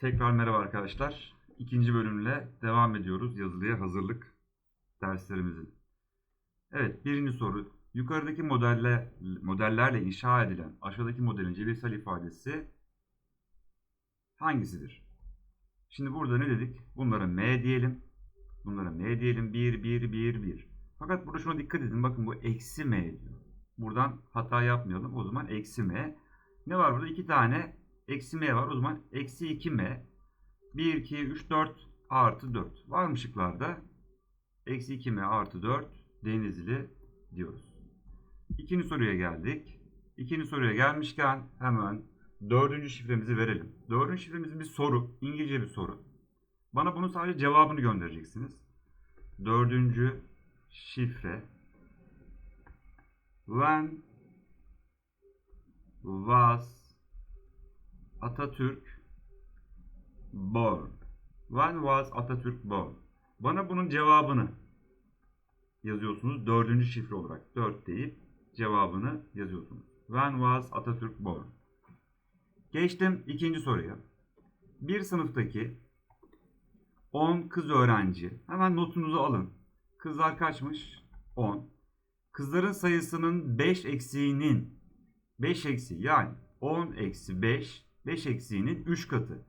Tekrar merhaba arkadaşlar. İkinci bölümle devam ediyoruz yazılıya hazırlık derslerimizin. Evet birinci soru. Yukarıdaki modelle, modellerle inşa edilen aşağıdaki modelin cebirsel ifadesi hangisidir? Şimdi burada ne dedik? Bunlara M diyelim. Bunlara M diyelim. 1, 1, 1, 1. Fakat burada şuna dikkat edin. Bakın bu eksi M diyor. Buradan hata yapmayalım. O zaman eksi M. Ne var burada? İki tane eksi M var. O zaman eksi 2M. 1, 2, 3, 4 artı 4. Var mı şıklarda? Eksi 2M artı 4 denizli diyoruz. İkinci soruya geldik. İkinci soruya gelmişken hemen dördüncü şifremizi verelim. Dördüncü şifremiz bir soru. İngilizce bir soru. Bana bunun sadece cevabını göndereceksiniz. Dördüncü şifre When was Atatürk born? When was Atatürk born? Bana bunun cevabını yazıyorsunuz. Dördüncü şifre olarak. Dört deyip cevabını yazıyorsunuz. When was Atatürk born? Geçtim ikinci soruya. Bir sınıftaki 10 kız öğrenci. Hemen notunuzu alın. Kızlar kaçmış? 10. Kızların sayısının 5 eksiğinin 5 eksiği yani 10 eksi 5 5 eksiğinin 3 katı.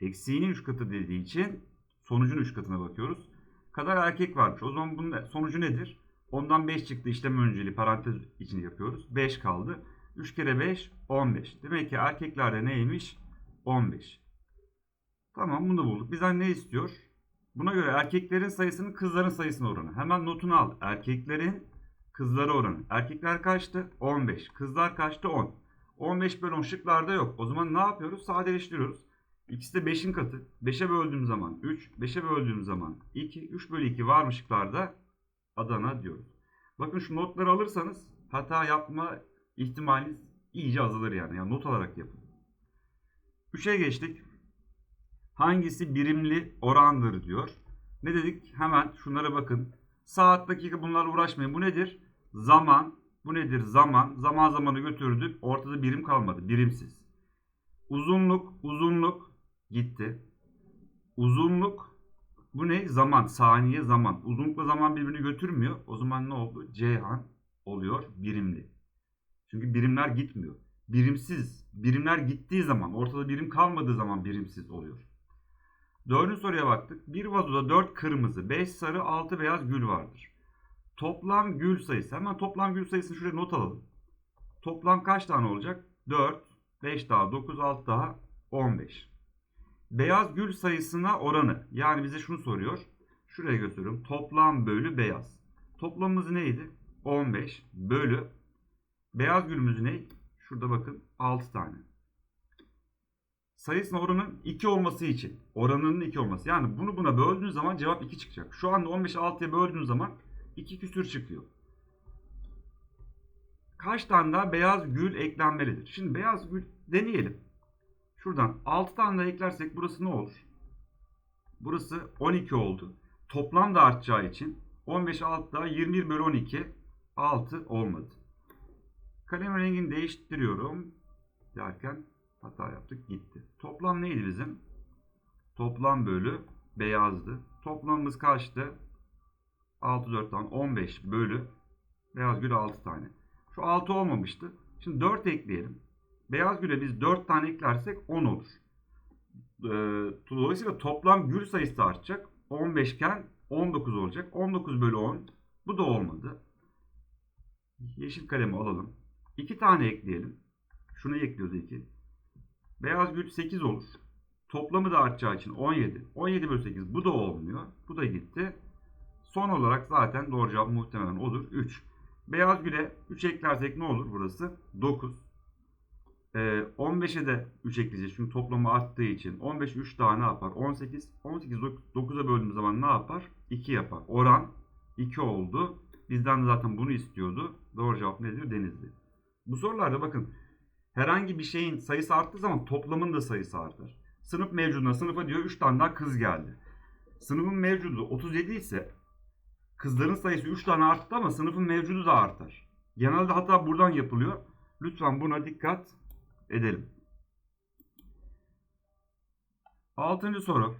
Eksiğinin 3 katı dediği için sonucun 3 katına bakıyoruz. Kadar erkek varmış. O zaman bunun sonucu nedir? Ondan 5 çıktı işlem önceliği parantez için yapıyoruz. 5 kaldı. 3 kere 5 15. Demek ki erkeklerde neymiş? 15. Tamam bunu da bulduk. Bizden ne istiyor? Buna göre erkeklerin sayısının kızların sayısına oranı. Hemen notunu al. Erkeklerin kızlara oranı. Erkekler kaçtı? 15. Kızlar kaçtı? 10. 15 bölü 10 şıklarda yok. O zaman ne yapıyoruz? Sadeleştiriyoruz. İkisi de 5'in katı. 5'e böldüğüm zaman 3. 5'e böldüğüm zaman 2. 3 bölü 2 var mı şıklarda? Adana diyoruz. Bakın şu notları alırsanız hata yapma ihtimaliniz iyice azalır yani. Yani not alarak yapın. 3'e geçtik. Hangisi birimli orandır diyor. Ne dedik? Hemen şunlara bakın. Saat, dakika bunlarla uğraşmayın. Bu nedir? Zaman. Bu nedir? Zaman. Zaman zamanı götürdük. Ortada birim kalmadı. Birimsiz. Uzunluk. Uzunluk gitti. Uzunluk. Bu ne? Zaman. Saniye zaman. Uzunlukla zaman birbirini götürmüyor. O zaman ne oldu? Ceyhan oluyor birimli. Çünkü birimler gitmiyor. Birimsiz. Birimler gittiği zaman, ortada birim kalmadığı zaman birimsiz oluyor. Dördüncü soruya baktık. Bir vazoda 4 kırmızı, 5 sarı, 6 beyaz gül vardır. Toplam gül sayısı. Hemen toplam gül sayısını şuraya not alalım. Toplam kaç tane olacak? 4, 5 daha 9, 6 daha 15. Beyaz gül sayısına oranı. Yani bize şunu soruyor. Şuraya gösteriyorum. Toplam bölü beyaz. Toplamımız neydi? 15 bölü. Beyaz gülümüz ne? Şurada bakın 6 tane sayısına oranın 2 olması için oranının 2 olması. Yani bunu buna böldüğün zaman cevap 2 çıkacak. Şu anda 15'i 6'ya böldüğün zaman 2 küsür çıkıyor. Kaç tane daha beyaz gül eklenmelidir? Şimdi beyaz gül deneyelim. Şuradan 6 tane daha eklersek burası ne olur? Burası 12 oldu. Toplam da artacağı için 15 6 daha 21 bölü 12 6 olmadı. Kalem rengini değiştiriyorum derken Hata yaptık gitti. Toplam neydi bizim? Toplam bölü beyazdı. Toplamımız kaçtı? 6 4 tane 15 bölü beyaz gül 6 tane. Şu 6 olmamıştı. Şimdi 4 ekleyelim. Beyaz güle biz 4 tane eklersek 10 olur. Dolayısıyla toplam gül sayısı artacak. 15 iken 19 olacak. 19 bölü 10. Bu da olmadı. Yeşil kalemi alalım. 2 tane ekleyelim. Şunu ekliyoruz 2. Beyaz gül 8 olur. Toplamı da artacağı için 17. 17 bölü 8 bu da olmuyor. Bu da gitti. Son olarak zaten doğru cevap muhtemelen olur. 3. Beyaz güle 3 eklersek ne olur burası? 9. Ee, 15'e de 3 ekleyeceğiz. Çünkü toplamı arttığı için. 15 3 daha ne yapar? 18. 18 9'a böldüğümüz zaman ne yapar? 2 yapar. Oran 2 oldu. Bizden de zaten bunu istiyordu. Doğru cevap nedir? Denizli. Bu sorularda bakın herhangi bir şeyin sayısı arttığı zaman toplamın da sayısı artar. Sınıf mevcuduna sınıfa diyor 3 tane daha kız geldi. Sınıfın mevcudu 37 ise kızların sayısı 3 tane arttı ama sınıfın mevcudu da artar. Genelde hata buradan yapılıyor. Lütfen buna dikkat edelim. Altıncı soru.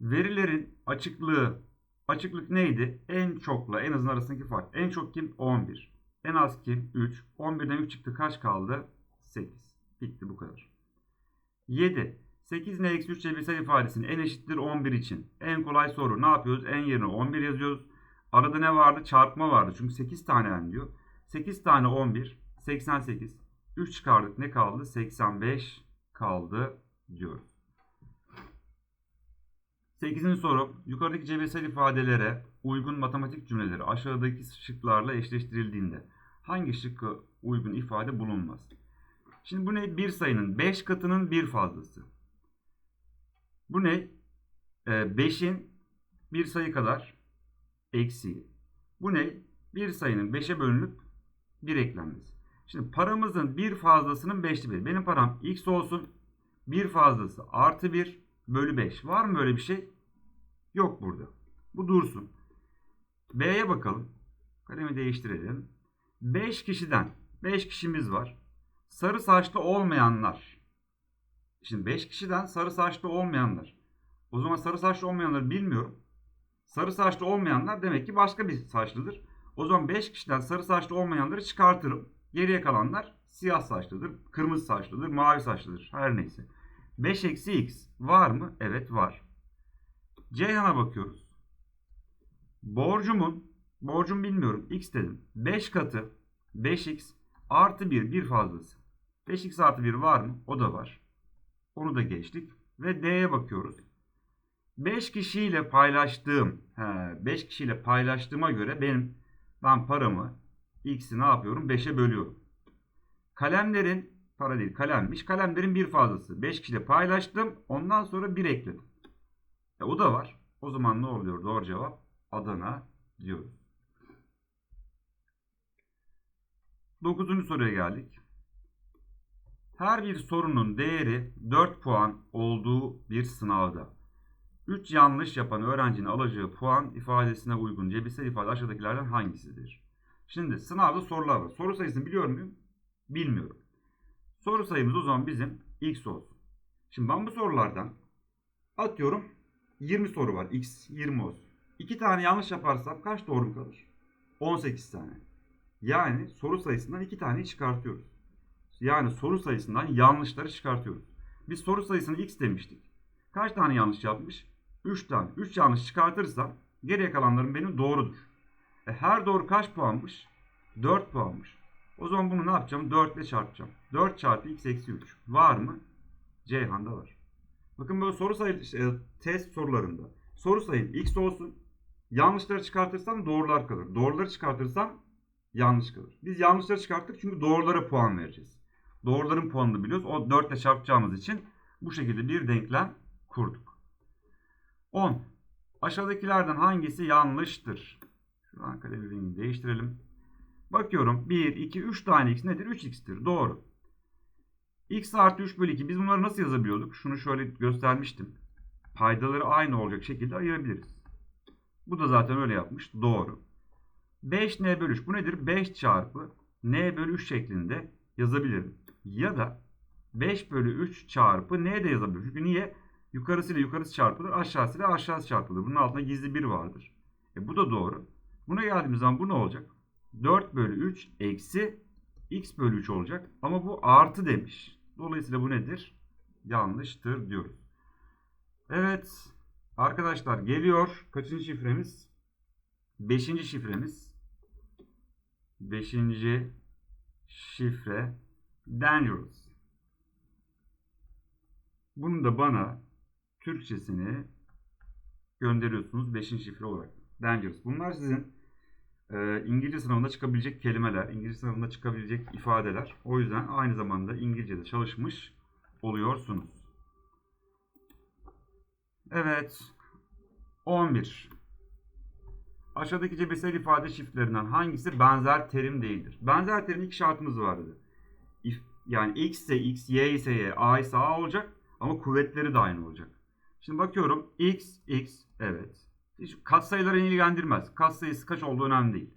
Verilerin açıklığı. Açıklık neydi? En çokla en azın arasındaki fark. En çok kim? 11. En az kim? 3. 11'den 3 çıktı. Kaç kaldı? 8. Bitti bu kadar. 7. 8 ne eksi 3 cebirsel ifadesini en eşittir 11 için. En kolay soru. Ne yapıyoruz? En yerine 11 yazıyoruz. Arada ne vardı? Çarpma vardı. Çünkü 8 tane en diyor. 8 tane 11. 88. 3 çıkardık. Ne kaldı? 85 kaldı diyoruz. 8. soru. Yukarıdaki cebirsel ifadelere uygun matematik cümleleri aşağıdaki şıklarla eşleştirildiğinde hangi şıkkı uygun ifade bulunmaz? Şimdi bu ne? Bir sayının 5 katının bir fazlası. Bu ne? 5'in bir sayı kadar eksiği. Bu ne? Bir sayının 5'e bölünüp 1 eklenmesi. Şimdi paramızın bir fazlasının 5'li bir. Benim param x olsun. Bir fazlası artı 1 bölü 5. Var mı böyle bir şey? Yok burada. Bu dursun. B'ye bakalım. Kalemi değiştirelim. 5 kişiden 5 kişimiz var. Sarı saçlı olmayanlar. Şimdi 5 kişiden sarı saçlı olmayanlar. O zaman sarı saçlı olmayanları bilmiyorum. Sarı saçlı olmayanlar demek ki başka bir saçlıdır. O zaman 5 kişiden sarı saçlı olmayanları çıkartırım. Geriye kalanlar siyah saçlıdır, kırmızı saçlıdır, mavi saçlıdır. Her neyse. 5 eksi x var mı? Evet var. Ceyhan'a bakıyoruz. Borcumun, borcum bilmiyorum x dedim. 5 katı 5x artı 1 bir fazlası. 5x artı 1 var mı? O da var. Onu da geçtik. Ve D'ye bakıyoruz. 5 kişiyle paylaştığım, he, 5 kişiyle paylaştığıma göre benim ben paramı x'i ne yapıyorum? 5'e bölüyorum. Kalemlerin para değil kalemmiş. Kalemlerin bir fazlası. 5 kişiyle paylaştım. Ondan sonra 1 ekledim. E, o da var. O zaman ne oluyor? Doğru cevap Adana diyoruz. Dokuzuncu soruya geldik. Her bir sorunun değeri 4 puan olduğu bir sınavda 3 yanlış yapan öğrencinin alacağı puan ifadesine uygun cebirsel ifade aşağıdakilerden hangisidir? Şimdi sınavda sorular var. Soru sayısını biliyor muyum? Bilmiyorum. Soru sayımız o zaman bizim x olsun. Şimdi ben bu sorulardan atıyorum 20 soru var. x 20 olsun. 2 tane yanlış yaparsam kaç doğru kalır? 18 tane. Yani soru sayısından 2 taneyi çıkartıyoruz. Yani soru sayısından yanlışları çıkartıyoruz. Biz soru sayısını x demiştik. Kaç tane yanlış yapmış? 3 tane. 3 yanlış çıkartırsam geriye kalanların benim doğrudur. E her doğru kaç puanmış? 4 puanmış. O zaman bunu ne yapacağım? 4 ile çarpacağım. 4 çarpı x eksi 3. Var mı? Ceyhan'da var. Bakın böyle soru sayı e, test sorularında. Soru sayım x olsun. Yanlışları çıkartırsam doğrular kalır. Doğruları çıkartırsam yanlış kalır. Biz yanlışları çıkarttık çünkü doğrulara puan vereceğiz. Doğruların puanını biliyoruz. O 4 ile çarpacağımız için bu şekilde bir denklem kurduk. 10. Aşağıdakilerden hangisi yanlıştır? Şuradan kalemi rengini değiştirelim. Bakıyorum 1, 2, 3 tane x nedir? 3x'tir. Doğru. x artı 3 bölü 2. Biz bunları nasıl yazabiliyorduk? Şunu şöyle göstermiştim. Paydaları aynı olacak şekilde ayırabiliriz. Bu da zaten öyle yapmış. Doğru. 5 n bölü 3. Bu nedir? 5 çarpı n bölü 3 şeklinde yazabilirim. Ya da 5 bölü 3 çarpı n de yazabilirim. Çünkü niye? Yukarısıyla yukarısı çarpılır, aşağısıyla aşağısı çarpılır. Bunun altında gizli 1 vardır. E bu da doğru. Buna geldiğimiz zaman bu ne olacak? 4 bölü 3 eksi x bölü 3 olacak. Ama bu artı demiş. Dolayısıyla bu nedir? Yanlıştır diyoruz. Evet. Arkadaşlar geliyor. Kaçıncı şifremiz? Beşinci şifremiz. Beşinci şifre. Dangerous. Bunu da bana Türkçesini gönderiyorsunuz 5. şifre olarak. Dangerous. Bunlar sizin e, İngilizce sınavında çıkabilecek kelimeler, İngilizce sınavında çıkabilecek ifadeler. O yüzden aynı zamanda İngilizce'de çalışmış oluyorsunuz. Evet. 11. Aşağıdaki cebirsel ifade çiftlerinden hangisi benzer terim değildir? Benzer terim iki şartımız vardı. Yani x ise x, y ise y, a ise a olacak ama kuvvetleri de aynı olacak. Şimdi bakıyorum x, x, evet. Hiç katsayıları ilgilendirmez. Katsayısı kaç olduğu önemli değil.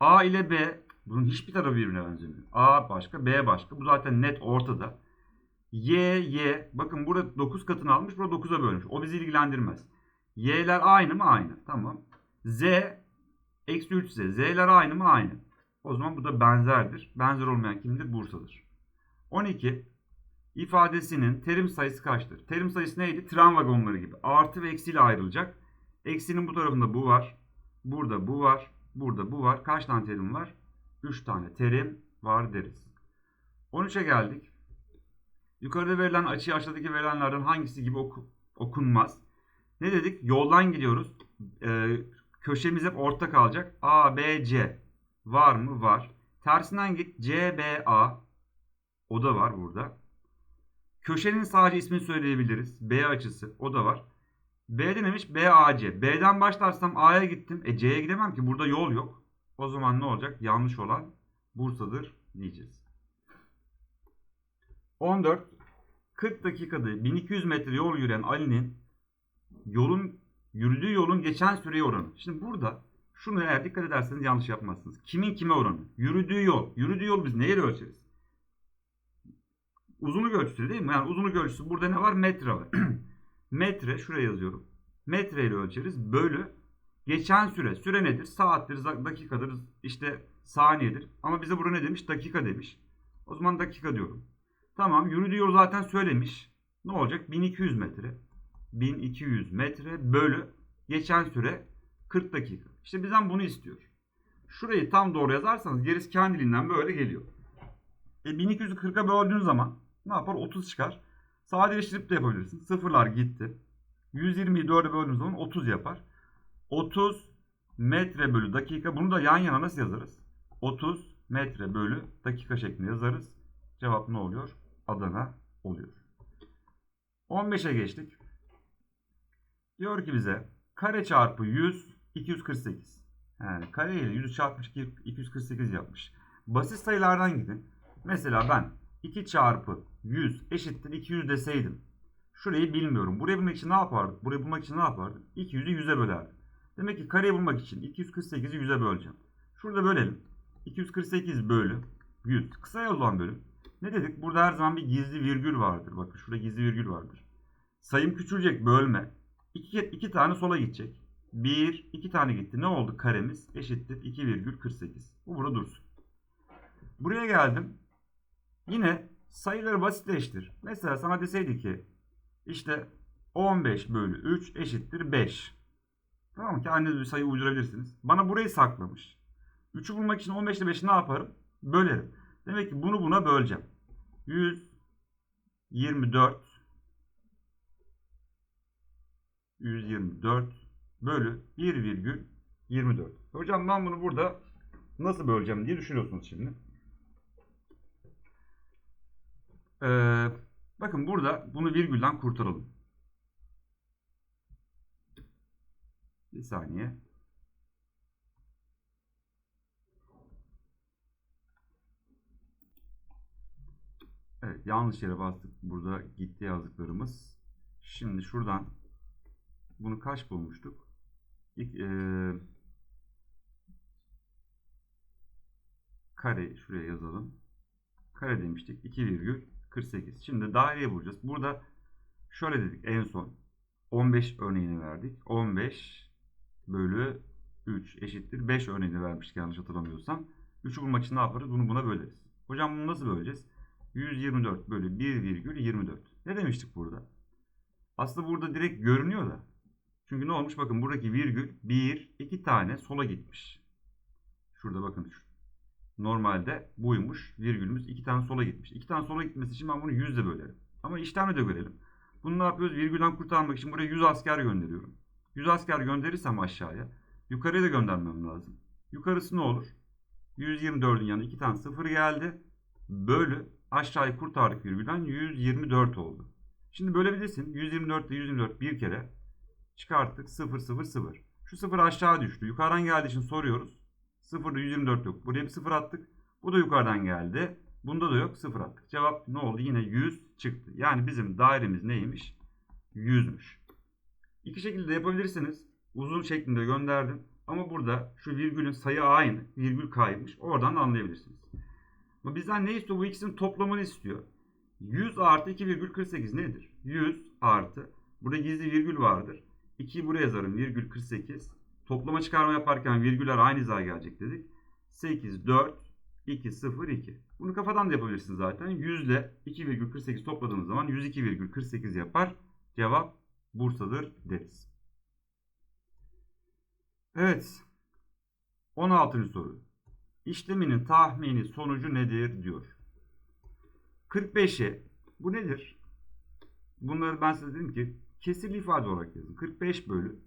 A ile B bunun hiçbir tarafı birbirine benzemiyor. A başka, B başka. Bu zaten net ortada. Y, Y. Bakın burada 9 katını almış. Burada 9'a bölmüş. O bizi ilgilendirmez. Y'ler aynı mı? Aynı. Tamam. Z eksi 3Z. Z'ler aynı mı? Aynı. O zaman bu da benzerdir. Benzer olmayan kimdir? Bursa'dır. 12 ifadesinin terim sayısı kaçtır? Terim sayısı neydi? Tren vagonları gibi. Artı ve eksiyle ayrılacak. Eksinin bu tarafında bu var. Burada bu var. Burada bu var. Kaç tane terim var? 3 tane terim var deriz. 13'e geldik. Yukarıda verilen açıyı aşağıdaki verilenlerden hangisi gibi oku- okunmaz? Ne dedik? Yoldan gidiyoruz. Ee, köşemiz hep orta kalacak. A, B, C. Var mı? Var. Tersinden git. C, B, A. O da var burada. Köşenin sadece ismini söyleyebiliriz. B açısı. O da var. B dememiş B, A, C. B'den başlarsam A'ya gittim. E C'ye gidemem ki. Burada yol yok. O zaman ne olacak? Yanlış olan Bursa'dır diyeceğiz. 14. 40 dakikada 1200 metre yol yürüyen Ali'nin yolun yürüdüğü yolun geçen süreye oranı. Şimdi burada şunu eğer dikkat ederseniz yanlış yapmazsınız. Kimin kime oranı? Yürüdüğü yol. Yürüdüğü yol biz neyle ölçeriz? Uzunluk ölçüsü değil mi? Yani uzunluk ölçüsü burada ne var? Metre var. metre şuraya yazıyorum. Metre ile ölçeriz. Bölü geçen süre. Süre nedir? Saattir, dakikadır, işte saniyedir. Ama bize burada ne demiş? Dakika demiş. O zaman dakika diyorum. Tamam yürüdüğü yol zaten söylemiş. Ne olacak? 1200 metre. 1200 metre bölü geçen süre 40 dakika. İşte bizden bunu istiyor. Şurayı tam doğru yazarsanız gerisi kendiliğinden böyle geliyor. E 1200'ü 40'a böldüğün zaman ne yapar? 30 çıkar. Sadeleştirip de yapabilirsin. Sıfırlar gitti. 120'yi 4'e böldüğün zaman 30 yapar. 30 metre bölü dakika. Bunu da yan yana nasıl yazarız? 30 metre bölü dakika şeklinde yazarız. Cevap ne oluyor? Adana oluyor. 15'e geçtik. Diyor ki bize kare çarpı 100 248. Yani kare ile 100 çarpmış 248 yapmış. Basit sayılardan gidin. Mesela ben 2 çarpı 100 eşittir 200 deseydim. Şurayı bilmiyorum. Burayı bulmak için ne yapardık? Burayı bulmak için ne yapardık? 200'ü 100'e bölerdim. Demek ki kareyi bulmak için 248'i 100'e böleceğim. Şurada bölelim. 248 bölü 100. Kısa yol olan bölüm. Ne dedik? Burada her zaman bir gizli virgül vardır. Bakın şurada gizli virgül vardır. Sayım küçülecek bölme. İki, iki tane sola gidecek. Bir, iki tane gitti. Ne oldu? Karemiz eşittir 2,48. Bu burada dursun. Buraya geldim. Yine sayıları basitleştir. Mesela sana deseydi ki işte 15 bölü 3 eşittir 5. Tamam mı? Kendiniz bir sayı uydurabilirsiniz. Bana burayı saklamış. 3'ü bulmak için 15 ile 5'i ne yaparım? Bölerim. Demek ki bunu buna böleceğim. 124 124 bölü 1,24. Hocam ben bunu burada nasıl böleceğim diye düşünüyorsunuz şimdi. Ee, bakın burada bunu virgülden kurtaralım. Bir saniye. Evet yanlış yere bastık. Burada gitti yazdıklarımız. Şimdi şuradan bunu kaç bulmuştuk? İlk, e, kare şuraya yazalım. Kare demiştik. 2,48. Şimdi daireye bulacağız. Burada şöyle dedik en son. 15 örneğini verdik. 15 bölü 3 eşittir. 5 örneğini vermiştik yanlış hatırlamıyorsam. 3'ü bulmak için ne yaparız? Bunu buna böleriz. Hocam bunu nasıl böleceğiz? 124 bölü 1,24. Ne demiştik burada? Aslında burada direkt görünüyor da. Çünkü ne olmuş? Bakın buradaki virgül 1, 2 tane sola gitmiş. Şurada bakın. Normalde buymuş. Virgülümüz 2 tane sola gitmiş. 2 tane sola gitmesi için ben bunu 100 ile bölerim. Ama işlemle de görelim. Bunu ne yapıyoruz? Virgülden kurtarmak için buraya 100 asker gönderiyorum. 100 asker gönderirsem aşağıya yukarıya da göndermem lazım. Yukarısı ne olur? 124'ün yanına 2 tane 0 geldi. Bölü aşağıyı kurtardık virgülden 124 oldu. Şimdi bölebilirsin. 124 ile 124 bir kere çıkarttık 0 0 0. Şu 0 aşağı düştü. Yukarıdan geldiği için soruyoruz. 0'da 124 yok. Buraya bir 0 attık. Bu da yukarıdan geldi. Bunda da yok 0 attık. Cevap ne oldu? Yine 100 çıktı. Yani bizim dairemiz neymiş? 100'müş. İki şekilde yapabilirsiniz. Uzun şeklinde gönderdim. Ama burada şu virgülün sayı aynı. Virgül kaymış. Oradan da anlayabilirsiniz. Ama bizden ne istiyor? Bu ikisinin toplamını istiyor. 100 artı 2,48 nedir? 100 artı. Burada gizli virgül vardır. 2'yi buraya yazarım. Virgül 48. Toplama çıkarma yaparken virgüller aynı hizaya gelecek dedik. 8, 4, 2, 0, 2. Bunu kafadan da yapabilirsiniz zaten. 100 ile 2,48 topladığımız zaman 102,48 yapar. Cevap Bursa'dır deriz. Evet. 16. soru. İşleminin tahmini sonucu nedir diyor. 45'e bu nedir? Bunları ben size dedim ki kesirli ifade olarak yazın. 45 bölü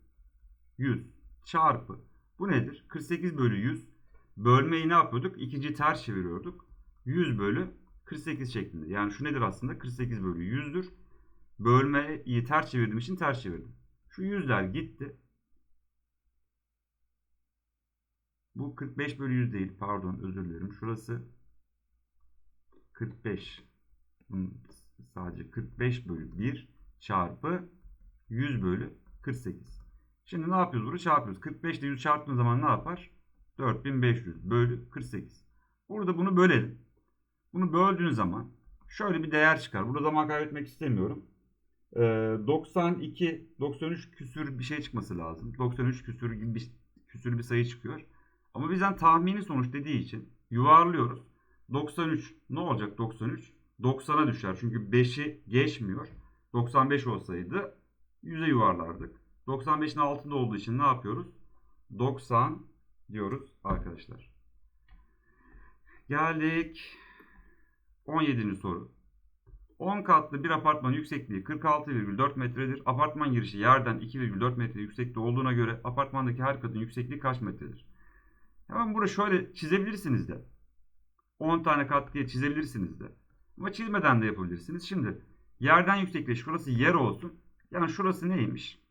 100 çarpı bu nedir? 48 bölü 100 bölmeyi ne yapıyorduk? İkinci ters çeviriyorduk. 100 bölü 48 şeklinde. Yani şu nedir aslında? 48 bölü 100'dür. Bölmeyi ters çevirdiğim için ters çevirdim. Şu yüzler gitti. Bu 45 bölü 100 değil. Pardon özür dilerim. Şurası 45. Bunun sadece 45 bölü 1 çarpı 100 bölü 48. Şimdi ne yapıyoruz burada? Çarpıyoruz. 45 ile 100 çarptığımız zaman ne yapar? 4500 bölü 48. Burada bunu bölelim. Bunu böldüğün zaman şöyle bir değer çıkar. Burada zaman kaybetmek istemiyorum. Ee, 92, 93 küsür bir şey çıkması lazım. 93 küsür gibi bir, küsür bir sayı çıkıyor. Ama bizden tahmini sonuç dediği için yuvarlıyoruz. 93 ne olacak 93? 90'a düşer. Çünkü 5'i geçmiyor. 95 olsaydı 100'e yuvarlardık. 95'in altında olduğu için ne yapıyoruz? 90 diyoruz arkadaşlar. Geldik 17. soru. 10 katlı bir apartman yüksekliği 46,4 metredir. Apartman girişi yerden 2,4 metre yüksekte olduğuna göre apartmandaki her katın yüksekliği kaç metredir? Hemen burada şöyle çizebilirsiniz de. 10 tane kat diye çizebilirsiniz de. Ama çizmeden de yapabilirsiniz. Şimdi yerden yüksekliği şurası yer olsun. Yani şurası neymiş?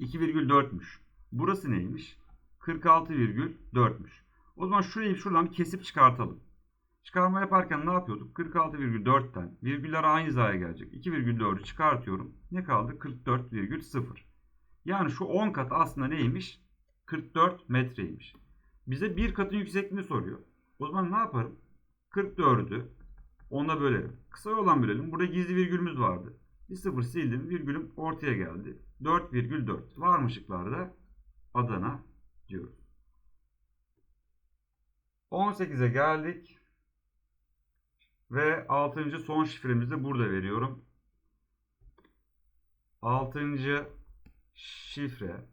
2,4'müş. Burası neymiş? 46,4'müş. O zaman şurayı şuradan bir kesip çıkartalım. Çıkarma yaparken ne yapıyorduk? 46,4'ten virgüller aynı hizaya gelecek. 2,4'ü çıkartıyorum. Ne kaldı? 44,0. Yani şu 10 kat aslında neymiş? 44 metreymiş. Bize bir katın yüksekliğini soruyor. O zaman ne yaparım? 44'ü 10'a bölerim. Kısa yoldan bölelim. Burada gizli virgülümüz vardı. Bir sıfır sildim. Virgülüm ortaya geldi. 4,4. Var mı şıklarda? Adana diyoruz. 18'e geldik. Ve 6. son şifremizi burada veriyorum. 6. şifre.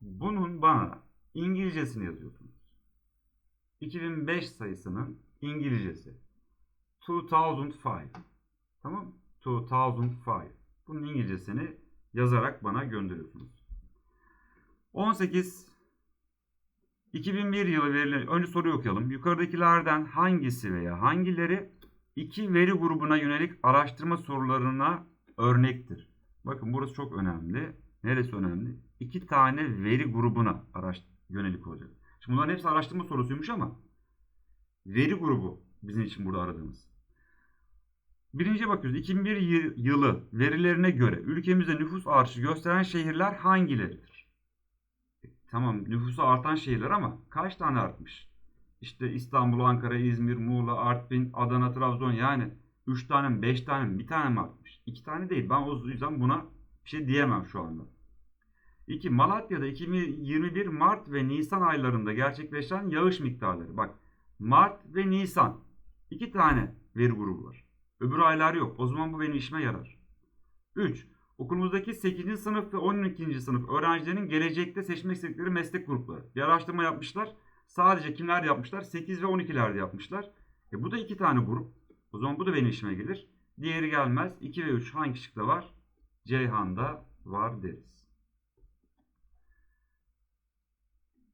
Bunun bana İngilizcesini yazıyorsunuz. 2005 sayısının İngilizcesi. 2005. Tamam 2005. Bunun İngilizcesini yazarak bana gönderiyorsunuz. 18 2001 yılı verilen önce soruyu okuyalım. Yukarıdakilerden hangisi veya hangileri iki veri grubuna yönelik araştırma sorularına örnektir? Bakın burası çok önemli. Neresi önemli? İki tane veri grubuna araş yönelik olacak. Şimdi bunların hepsi araştırma sorusuymuş ama veri grubu bizim için burada aradığımız. Birinciye bakıyoruz. 2001 yılı verilerine göre ülkemizde nüfus artışı gösteren şehirler hangileridir? Tamam nüfusu artan şehirler ama kaç tane artmış? İşte İstanbul, Ankara, İzmir, Muğla, Artvin, Adana, Trabzon yani 3 tane mi 5 tane mi bir tane mi artmış? 2 tane değil. Ben o yüzden buna bir şey diyemem şu anda. 2. Malatya'da 2021 Mart ve Nisan aylarında gerçekleşen yağış miktarları. Bak Mart ve Nisan. iki tane veri grubu var. Öbür aylar yok. O zaman bu benim işime yarar. 3. Okulumuzdaki 8. sınıf ve 12. sınıf öğrencilerinin gelecekte seçmek istedikleri meslek grupları. Bir araştırma yapmışlar. Sadece kimler yapmışlar? 8 ve 12'lerde yapmışlar. E bu da iki tane grup. O zaman bu da benim işime gelir. Diğeri gelmez. 2 ve 3 hangi şıkta var? Ceyhan'da var deriz.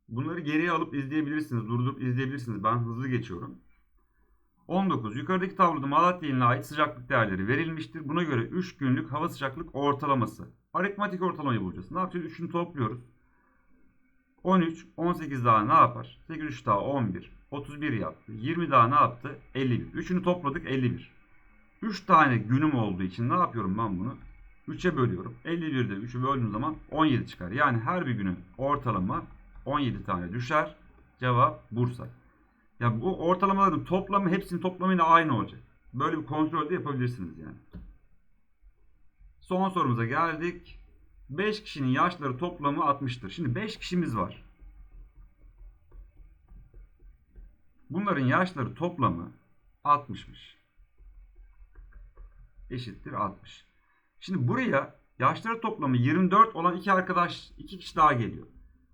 Bunları geriye alıp izleyebilirsiniz. Durdurup izleyebilirsiniz. Ben hızlı geçiyorum. 19. Yukarıdaki tabloda Malatya iline ait sıcaklık değerleri verilmiştir. Buna göre 3 günlük hava sıcaklık ortalaması. Aritmatik ortalamayı bulacağız. Ne yapacağız? 3'ünü topluyoruz. 13, 18 daha ne yapar? 8, 3 daha 11, 31 yaptı. 20 daha ne yaptı? 51. Üçünü topladık 51. 3 tane günüm olduğu için ne yapıyorum ben bunu? 3'e bölüyorum. 51'de 3'ü böldüğüm zaman 17 çıkar. Yani her bir günün ortalama 17 tane düşer. Cevap Bursa. Ya bu ortalamaların toplamı hepsinin toplamıyla aynı olacak. Böyle bir kontrol de yapabilirsiniz yani. Son sorumuza geldik. 5 kişinin yaşları toplamı 60'tır. Şimdi 5 kişimiz var. Bunların yaşları toplamı 60'mış. Eşittir 60. Şimdi buraya yaşları toplamı 24 olan iki arkadaş, iki kişi daha geliyor.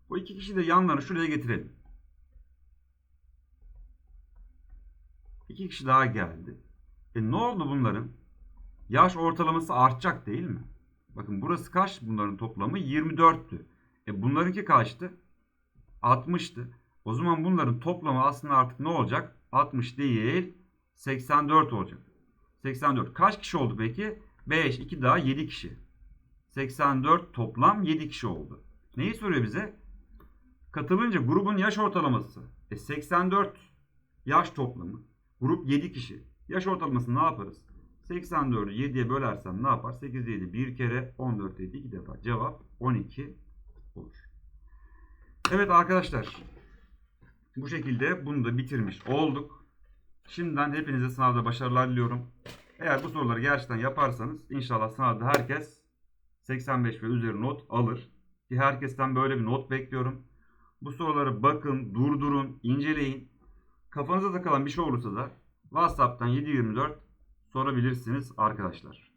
Bu iki kişi de yanlarını şuraya getirelim. İki kişi daha geldi. E ne oldu bunların? Yaş ortalaması artacak değil mi? Bakın burası kaç bunların toplamı? 24'tü. E bunlarınki kaçtı? 60'tı. O zaman bunların toplamı aslında artık ne olacak? 60 değil 84 olacak. 84. Kaç kişi oldu peki? 5, 2 daha 7 kişi. 84 toplam 7 kişi oldu. Neyi soruyor bize? Katılınca grubun yaş ortalaması. E 84 yaş toplamı. Grup 7 kişi. Yaş ortalamasını ne yaparız? 84'ü 7'ye bölersem ne yapar? 8 7 bir kere 14 7 2 defa. Cevap 12 olur. Evet arkadaşlar. Bu şekilde bunu da bitirmiş olduk. Şimdiden hepinize sınavda başarılar diliyorum. Eğer bu soruları gerçekten yaparsanız inşallah sınavda herkes 85 ve üzeri not alır. Ki herkesten böyle bir not bekliyorum. Bu soruları bakın, durdurun, inceleyin. Kafanıza takılan bir şey olursa da WhatsApp'tan 724 sorabilirsiniz arkadaşlar.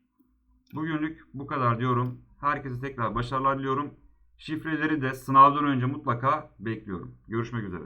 Bugünlük bu kadar diyorum. Herkese tekrar başarılar diliyorum. Şifreleri de sınavdan önce mutlaka bekliyorum. Görüşmek üzere.